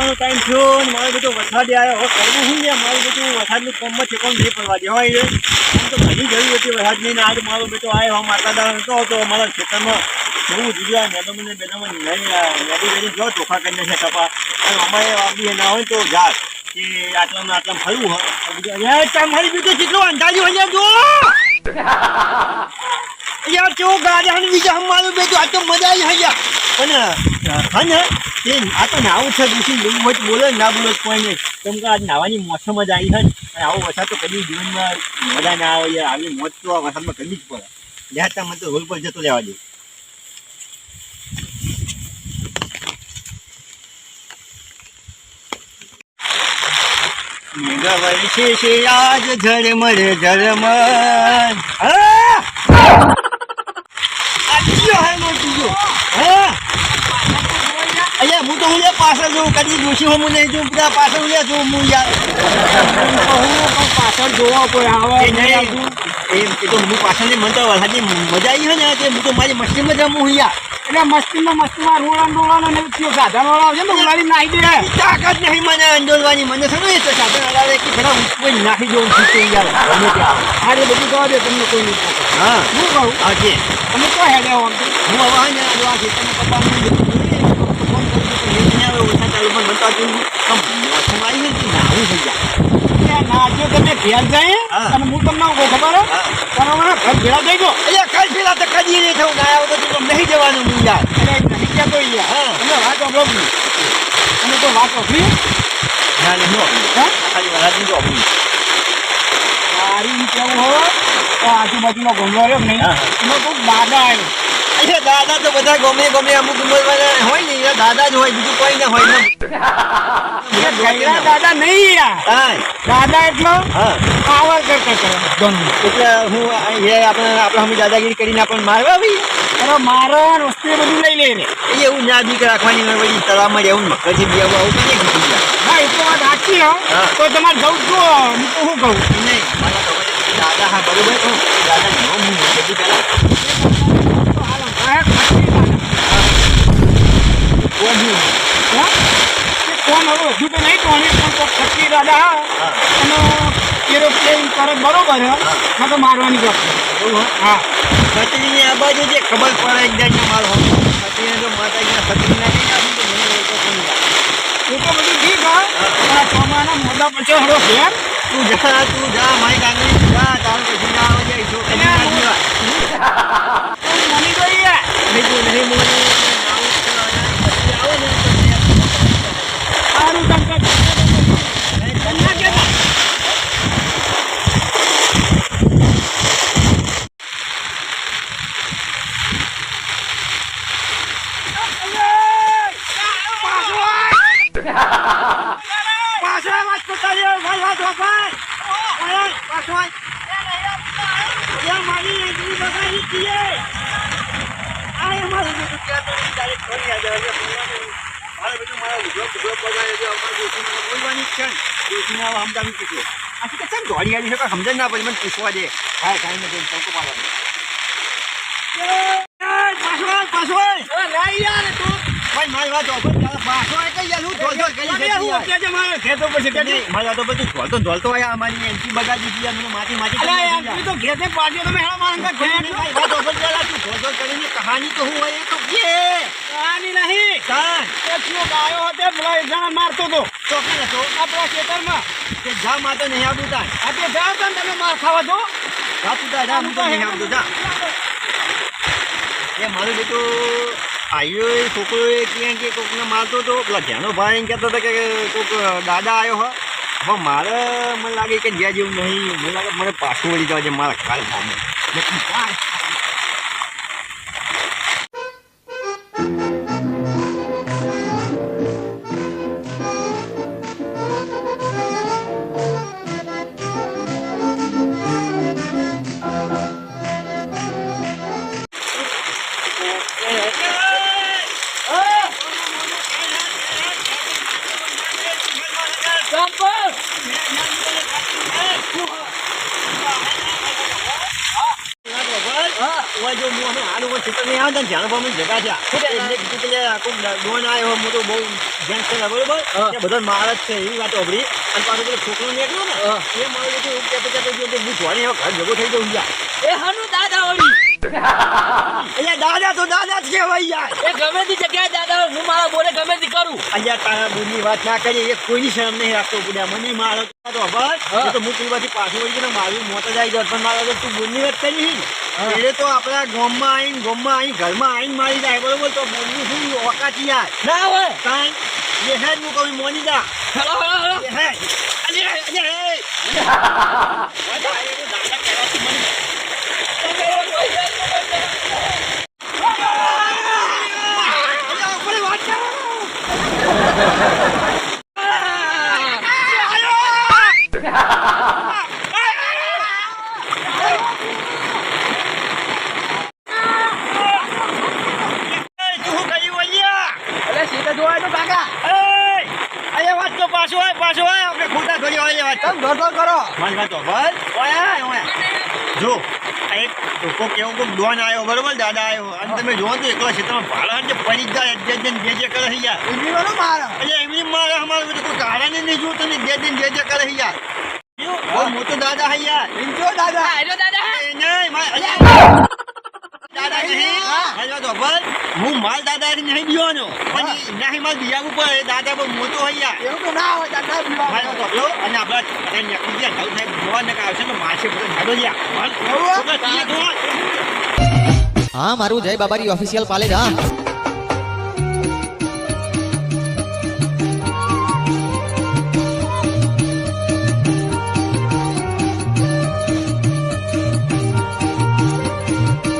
નીકળવાનો ટાઈમ થયો ને મારે બધું વરસાદ આવ્યો કરવું શું છે? મારું બધું વરસાદનું કોમમાં છે, કોમ નહીં પડવા હોય છે. આમ તો ઘણી જરૂર હતી વરસાદ ને આજે મારો બેટો આવ્યો માતા દાદા નતો આવતો. મારા ખેતરમાં જોઈએ મેડમને મેડમ મેડી વેડી જો ચોખા કરીને છે કપા અમારે વાપી ના હોય તો જાત કે આટલામાં આટલા ફરવું હોય. તમારી બીજું કેટલું અંધાર્યું અહીંયા જો! યાર, કેવું ગાડી બીજા મારું બેટું, આ તો મજા આવી અહીંયા પણ હા તે આ તો નાવું છે દૂષી લેવું હોય બોલે ના બોલો કોઈ નહીં. કેમ કે આજ નાવાની મોસમ જ આવી છે અને આવો વરસાદ તો કદી જીવનમાં મજા ના આવે યાર. આવી મોજ તો આ વરસાદમાં કરવી જ પડે. લેતા મને તો રોલ પર જતો લેવા દે. મેઘા વર્ષે છે આજ ઝરમર ઝરમર. હા આ કયો હે મોટી જો હા અહીંયા હું તો હું લે પાછળ જોઉં કદી દોષી હું નહીં જોઉં બધા પાછળ લે જોઉં હું યાર. પાછળ જોવા કોઈ આવે નહીં આવતું એમ એ તો હું પાછળની મને તો વરસાદની મજા આવી હોય ને તે હું તો મારી મસ્તીમાં જ રમું યાર. એટલે મસ્તીમાં મસ્તીમાં રોળા ડોળા ને થયો. સાધન વાળા છે ને ઉલાડી નાખી દે. તાકાત નહીં મને અંદોલવાની મને શું એ તો સાધન હલાવે કે પેલા કોઈ નાખી દઉં છું તો યાર. ગમે ત્યાં આરે બધું જવા દે તમને કોઈ નહીં. હા. હું કહું? હા છે તમે તો હેડે આમ. હું હવે હા ને આ ખેતરના પપ્પાનું બધું જોઈએ, ફોન કરું છું કે નહીં જોયું. મોસમ આવી નાવું થઈ તમે ઘેર જાય અને હું તમને કહું ખબર તમે મને ઘર ભેળા થઈ ગયો. અલ્યા કાલ પેલા તો કદી નહીં થયું. ના બધું નહીં જવાનું હું યાર. એટલે નહીં ઈ યાર. તમે વાત કરો તમે તો વાત સાંભળી? ના નહીં હો? ખાલી તો આપણી. મારી કેવું તો આજુબાજુનો ગમલો રહ્યો નહીં? હા, હા. એમાં કોઈક દાદા આવ્યો. અલ્યા દાદા તો બધા ગમે ગમે અમુક હોય ને યાર દાદા જ હોય બીજું કોઈ ના હોય ને દાદા નહીં હા. દાદા એટલો હા. પાવર કરતા કરે એટલે હું એ આપણે આપણે અમે દાદાગીરી કરીને આપણને મારવા આવી. અરે મારો વસ્તુ બધું લઈ લે રે. એવું ના બીક રાખવાની હોય તળાવમાં રહેવું મકરથી બી આવું આવું કઈ હા એ તો વાત સાચી હા. તો તમારે જવું જો હું તો શું કહું? નહીં તો દાદા હા બરોબર દાદા હું જતી પહેલા. હજુ તો નહીં ટોણી પણ કોક ખટ્ટી દાદા હા હા એનો એરોપ્લેન કરે બરોબર હે હા તો મારવાની વાત છે. એવું હા હા છત્રીની આ બાજુ જે ખબર પડે એકદમ કે મારો છત્રીને જો માતાજીના છત્રી નાખી નાખી તો મને એ તો કોઈ ના. એ તો બધું ઠીક હા પણ આ ચોમાના મોઢા પછી હળો ઘેર તું જા તું જા મારી કાંગડી તું જા તારું પછી ના આવે જાય જો કદી ના જીવા તો મની યાર નહીં તું નહીં મોને નાવું તો પછી આવે ને તો મેં સારું તમ તો મારી બધું ત્યાં તો ડાયરેક્ટ ફરી આ જાય છે અમારે દોશી મને બોલવાની છે ને દોશીને ના પડી મને પૂછવા દે હા કાંઈ નથી ચૌકો પાડવા એ, પાછો પાછો. દે યાર તું મારી વાત પાછો ધોલ ધોલ કરી મારે ખેતો પછી કે મારા તો બધું ધોલતો ધોલતો આયા અમારી બગાડી દીધી મને માટી માટી યાર. તું તો તું ધોલ ધોલ કરીને કહાની તો હોય તો કે કહાની નહીં કાન એ થયો ગાયો હતો મારતો તો હતો આપણા ખેતરમાં કે જા માં નહીં આવતું તાર આ તે તો તમે માર ખાવા જા તું જા તો જા એ મારું બેટું એ છોકરો એ ક્યાં કે કોકને મારતો હતો. પેલા ધ્યાનો ભાઈ એમ કહેતો હતો કે કોક દાદા આવ્યો હા. હવે મારે, મને લાગે કે જ્યાં જેવું નહીં. મને લાગે મને પાછું વળી જવા છે મારા કાલ સામે અમે હાલ ઉપર ખેતર નહીં ધ્યાન પર જગા થયા. શું કહેતા? એટલે કીધું કે લે આ કોક ડોન આવ્યો હું તો બહુ ગેંગસ્ટર છે, બરોબર? એ બધો માર જ છે એવી વાત અને પાછો પેલો છોકરો નીકળ્યો ને. એ મારું બધું એવું કહેતો કહેતો ગયો કે હું ધોળે હવે ઘર ભેગો થઈ જાઉં યાર એ હાનું દાદા વળી એટલે દાદા તો દાદા જ કહેવાય યાર. એ ગમે તે જગ્યાએ દાદા હું મારા બોલે ગમે તે કરું અહીંયા તારા બુની વાત ના કરી એ કોઈની શરમ નહીં રાખતો બુડા. મને મારો તો અભાર. તો હું. તું બાજુ પાછું વળી ગયો મારું મોત જ આવી પણ મારો તો તું બુની વાત કરી. એટલે તો આપણા ગામમાં આવીને ગામમાં આવીને ઘરમાં આવીને મારી જાય. બરોબર? તો બોલવું શું ઓકાતી યાર? ના હોય. કાંઈ એ હે જ હું કહું મોની જા હેલો હેલો હેલો. એ હે અલે અલે હે વાજા એ તો દાદા કહેવાથી મને અલે આપણે વાત કરો એ તું શું કર્યું અહીંયા અરે સીધા જોવા તો કાકા એય! અરે વાત તો પાછો આય, પાછો આય. આપણે ખોટા થોડી હોય વાત. તમે ગોઠો કરો મારી વાત તો બસ. ઓય ઓય. જો એક કોક કેવો કોક ડોન આવ્યો બરોબર? દાદા આવ્યો અને તમે જોવો તો એકલા ક્ષેત્રમાં ભાડા જે પડી જ જાય જે જે જે જે કરે છે યાર ઉજવીનો મારો. એટલે એમની મારે અમારે બધું કોઈ કારણ જ નહીં જોતું તમે જે જે જે જે કરે છે યાર મોટો દાદા છે યાર. દાદા? દાદા. મારે-! દાદા નહીં. હું. માલ દાદા નહીં દીવાનો પણ નહીં માલ દિયા ઉપર દાદા બહુ મોટો હોય એવું તો ના હોય દાદા અને આપણા ગયા. સાહેબ જોવા ને આવશે તો મારશે બધો ઝાડો. હા મારું જય બાબારી ઓફિશિયલ પાલેજ હા.